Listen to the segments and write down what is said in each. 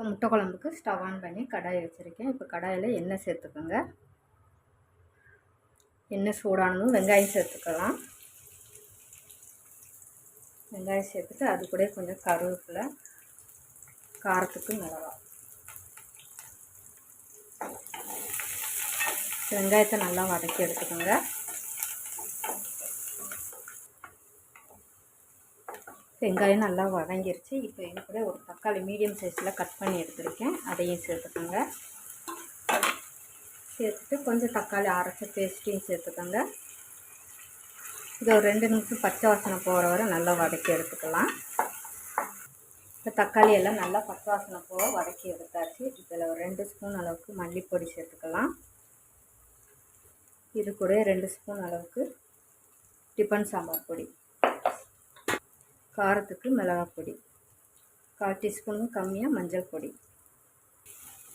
இப்போ முட்டை குழம்புக்கு ஸ்டவ் ஆன் பண்ணி கடாய் வச்சுருக்கேன். இப்போ கடாயில் எண்ணெய் சேர்த்துக்கோங்க. எண்ணெய் சூடானதும் வெங்காயம் சேர்த்துக்கலாம். வெங்காயம் சேர்த்துட்டு அது கூட கொஞ்சம் கருவேப்பிலை காரத்துக்கு மிளகா வெங்காயத்தை நல்லா வதக்கி எடுத்துக்கோங்க. வெங்காயம் நல்லா வதங்கிருச்சு. இப்போ இது கூட ஒரு தக்காளி மீடியம் சைஸில் கட் பண்ணி எடுத்துருக்கேன். அதையும் சேர்த்துக்கோங்க. சேர்த்துட்டு கொஞ்சம் தக்காளி அரைச்ச பேஸ்ட்டையும் சேர்த்துக்கோங்க. இது ஒரு ரெண்டு நிமிஷம் பச்சை வாசனை போகிற வரை நல்லா வதக்கி எடுத்துக்கலாம். இப்போ தக்காளி எல்லாம் நல்லா பச்சை வாசனை போக வதக்கி எடுத்தாச்சு. இதில் ஒரு ரெண்டு ஸ்பூன் அளவுக்கு மல்லிப்பொடி சேர்த்துக்கலாம். இது கூட ரெண்டு ஸ்பூன் அளவுக்கு டிஃபன் சாம்பார் பொடி. காரத்துக்கு மிளகாய் பொடி கால் டீஸ்பூன் கம்மியாக மஞ்சள் பொடி.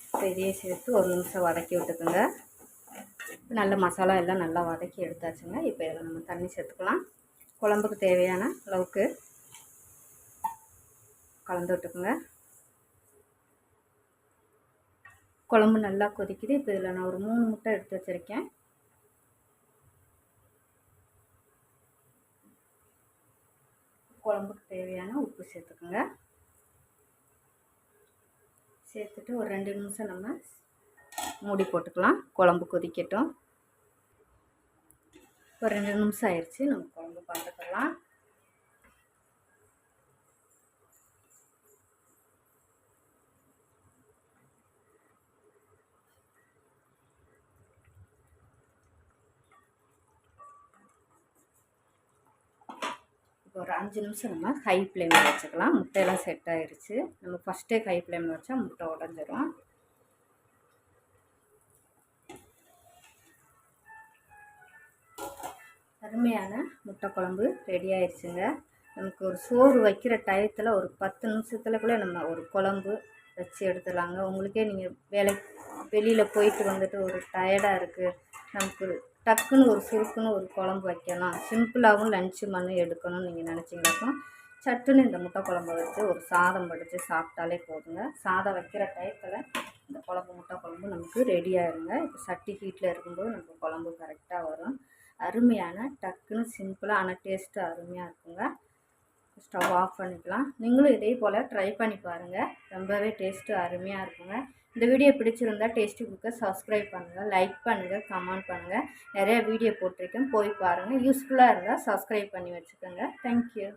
இப்போ இதையே சேர்த்து ஒரு நிமிஷம் வதக்கி விட்டுக்குங்க. நல்ல மசாலா எல்லாம் நல்லா வதக்கி எடுத்தாச்சுங்க. இப்போ இதில் நம்ம தண்ணி சேர்த்துக்கலாம். குழம்புக்கு தேவையான அளவுக்கு கலந்து விட்டுக்குங்க. குழம்பு நல்லா கொதிக்குது. இப்போ இதில் நான் ஒரு மூணு முட்டை எடுத்து வச்சுருக்கேன். குழம்புக்கு தேவையான உப்பு சேர்த்துக்கோங்க. சேர்த்துட்டு ஒரு ரெண்டு நிமிஷம் நம்ம மூடி போட்டுக்கலாம். குழம்பு கொதிக்கட்டும். ஒரு ரெண்டு நிமிஷம் ஆயிடுச்சு. நம்ம குழம்பு பார்த்துக்கலாம். ஒரு அஞ்சு நிமிஷம் நம்ம ஹை ஃப்ளேமில் வச்சுக்கலாம். முட்டையெல்லாம் செட் ஆகிடுச்சு நம்ம ஃபஸ்ட்டே ஹை ஃப்ளேமில் வச்சா முட்டை உடஞ்சிரும். அருமையான முட்டை குழம்பு ரெடி ஆயிடுச்சுங்க நமக்கு ஒரு சோறு வைக்கிற டயத்தில் ஒரு பத்து நிமிஷத்தில் கூட நம்ம ஒரு குழம்பு வச்சு எடுத்துடலாங்க. உங்களுக்கே நீங்கள் வேலை வெளியில் போயிட்டு வந்துட்டு ஒரு டயர்டாக இருக்குது நமக்கு டக்குன்னு ஒரு சுருக்குன்னு ஒரு குழம்பு வைக்கலாம் சிம்பிளாகவும் லஞ்சு மண் எடுக்கணும்னு நீங்கள் நினச்சிங்கனாக்கா சட்டுன்னு இந்த முட்டை குழம்பு வச்சு ஒரு சாதம் படித்து சாப்பிட்டாலே போதுங்க. சாதம் வைக்கிற டயத்தில் இந்த குழம்பு முட்டை குழம்பு நமக்கு ரெடி ஆயிருங்க. இப்போ சட்டி ஹீட்டில் இருக்கும்போது நமக்கு குழம்பு கரெக்டாக வரும். அருமையான டக்குன்னு சிம்பிளாக ஆனால் டேஸ்ட்டு அருமையாக இருக்குங்க. ஸ்டவ் ஆஃப் பண்ணிக்கலாம். நீங்களும் இதே போல் ட்ரை பண்ணி பாருங்கள் ரொம்பவே டேஸ்ட்டு அருமையாக இருக்குங்க. இந்த வீடியோ பிடிச்சிருந்தா டேஸ்டி புக்கை சப்ஸ்கிரைப் பண்ணுங்கள் லைக் பண்ணுங்கள் கமெண்ட் பண்ணுங்கள் நிறையா வீடியோ போட்டிருக்கேன் போய் பாருங்கள் யூஸ்ஃபுல்லாக இருந்தால் சப்ஸ்கிரைப் பண்ணி வச்சுக்கோங்க. தேங்க்யூ